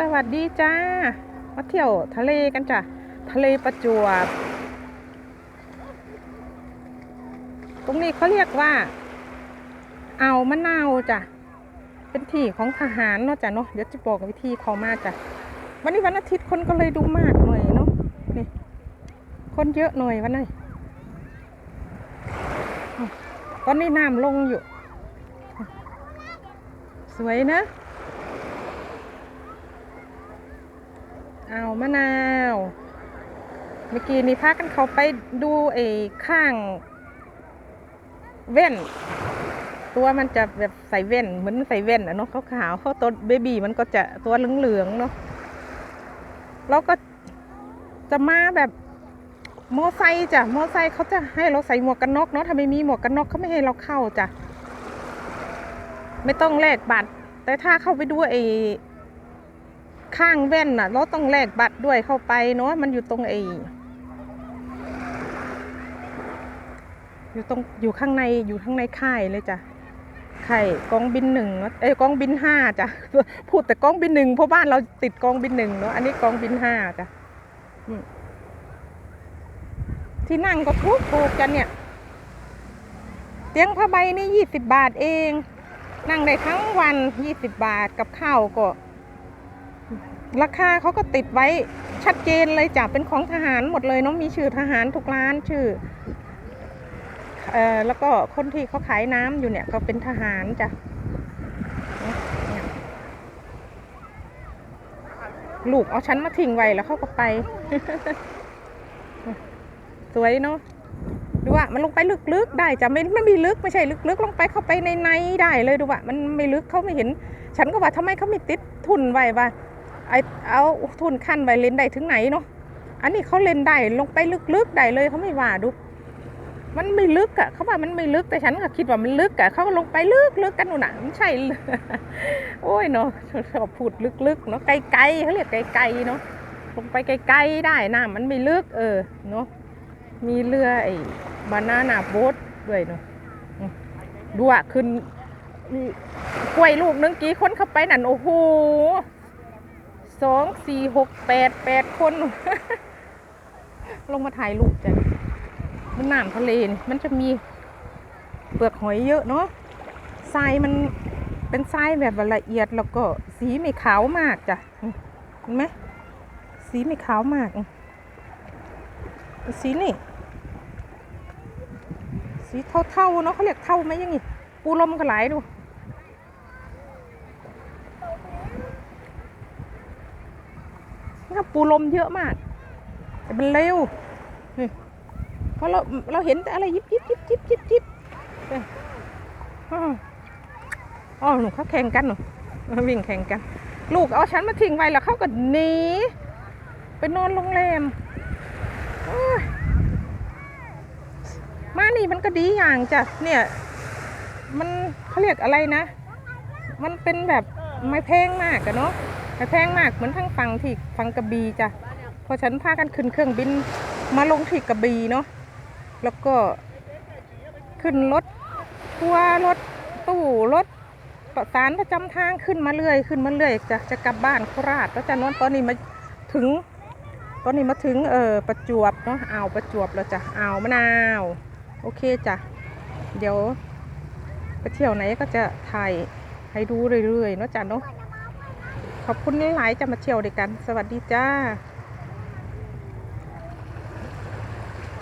สวัสดีจ้า มาเที่ยวทะเลกันจ้ะ ทะเลประจวบ ตรงนี้เขาเรียกว่า เอามะนาวจ้ะ เป็นที่ของทหารเนาะจ้ะเนาะ เดี๋ยวจะบอกวิธีเขามาจ้ะ วันนี้วันอาทิตย์คนก็เลยดูมากหน่อยเนาะ นี่ คนเยอะหน่อยวันนี้ตอนนี้น้ำลงอยู่ สวยนะ เอามะนาว เมื่อกี้นี่พากันเขาไปดูไอ้ข้าง เว่นตัวมันจะแบบใส่เว่นเหมือนใส่เว่นอะเนาะขาวๆเขาตัวเบบีมันก็จะตัวเหลืองๆเนาะเราก็จะมาแบบมอไซค์จ้ะมอไซค์เขาจะให้เราใส่หมวกกันน็อกเนาะถ้าไม่มีหมวกกันน็อกเขาไม่ให้เราเข้าจ้ะไม่ต้องแลกบัตร แต่ถ้าเข้าไปดูไอ้ ข้างแว่นน่ะ เราต้องแลกบัตรด้วยเข้าไปเนาะมันอยู่ตรงไอ้อยู่ตรงอยู่ข้างในอยู่ข้างในค่ายเลยจ้ะค่ายกองบินหนึ่งเอ้ยกองบินห้าจ้ะพูดแต่กองบินหนึ่งเพราะบ้านเราติดกองบินหนึ่งเนาะอันนี้กองบินห้าจ้ะที่นั่งก็ถูกถูกกันเนี่ย เตียงผ้าใบนี่ยี่สิบบาทเอง นั่งได้ทั้งวันยี่สิบบาทกับข้าวก็ ราคาเขาก็ติดไว้ชัดเจนเลยจ้ะเป็นของทหารหมดเลยเนาะมีชื่อทหารทุกร้านชื่อเอ่อแล้วก็คนที่เขาขายน้ำอยู่เนี่ยเขาเป็นทหารจ้ะลูกเอาฉันมาทิ้งไว้แล้วเขาก็ไป สวยเนาะดูว่ามันลงไปลึกๆได้จ้ะไม่ไม่มีลึกไม่ใช่ลึกๆลงไปเข้าไปในในได้เลยดูว่ามันไม่ลึกเขาไม่เห็น ฉันก็ว่าทำไมเขาไม่ติดทุนไว้ว่า ไอเอาทุนขั้นไว้เล่นได้ถึงไหนเนาะอันนี้เขาเล่นได้ลงไปลึกๆได้เลยเขาไม่ว่าดู มันไม่ลึกอะเขาว่ามันไม่ลึกแต่ฉันก็คิดว่ามันลึกอะเขาก็ลงไปลึกๆกันนู่นน่ะไม่ใช่ โอ้ยเนาะชอบพูดลึกๆเนาะไกลๆเขาเรียกไกลๆเนาะลงไปไกลๆได้นะมันไม่ลึกเออเนาะมีเรือไอ้บานานาโบ๊ทด้วยเนาะดูอะขึ้นกล้วยลูกนึงกี่คนเข้าไปนั่นโอ้โห สองสี่หกแปดแปดคน ลงมาถ่ายรูปจ้ะมันน้ำทะเลนี่มันจะมีเปลือกหอยเยอะเนาะทรายมันเป็นทรายแบบละเอียดแล้วก็สีไม่ขาวมากจ้ะเห็นไหมสีไม่ขาวมาก สีนี่ สีเท่าๆเนาะเขาเรียกเท่าไหมยังงี้ปูลมก็หลดูนี่ ปูลมเยอะมาก แต่มันเร็วเพราะเราเราเห็นแต่อะไรยิบยิบยิบยิบยิบยิบอ๋อหนูเขาแข่งกันหนูวิ่งแข่งกัน ลูกเอาฉันมาทิ้งไว้แล้วเขาก็หนีไปนอนโรงแรมมานี่มันก็ดีอย่างจ้ะเนี่ย มันเขาเรียกอะไรนะ มันเป็นแบบไม่แพงมากอะเนาะ ไม่แพงมากเหมือนทั้งฝั่งที่ฝั่งกระบีจ้ะพอฉันพากันขึ้นเครื่องบินมาลงที่กระบีเนาะแล้วก็ขึ้นรถทัวรถตู้รถประสานประจำทางขึ้นมาเรื่อยขึ้นมาเรื่อยจะจะกลับบ้านโคราชแล้วจะนอนตอนนี้มาถึง ตอนนี้มาถึงเออประจวบเนาะอ่าวประจวบแล้วจ้ะอ่าวมะนาว โอเคจ้ะเดี๋ยวไปเที่ยวไหนก็จะถ่ายให้ดูเรื่อยๆเนาะจ้ะเนาะ ขอบคุณหลายๆจะมาเที่ยวด้วยกัน สวัสดีจ้า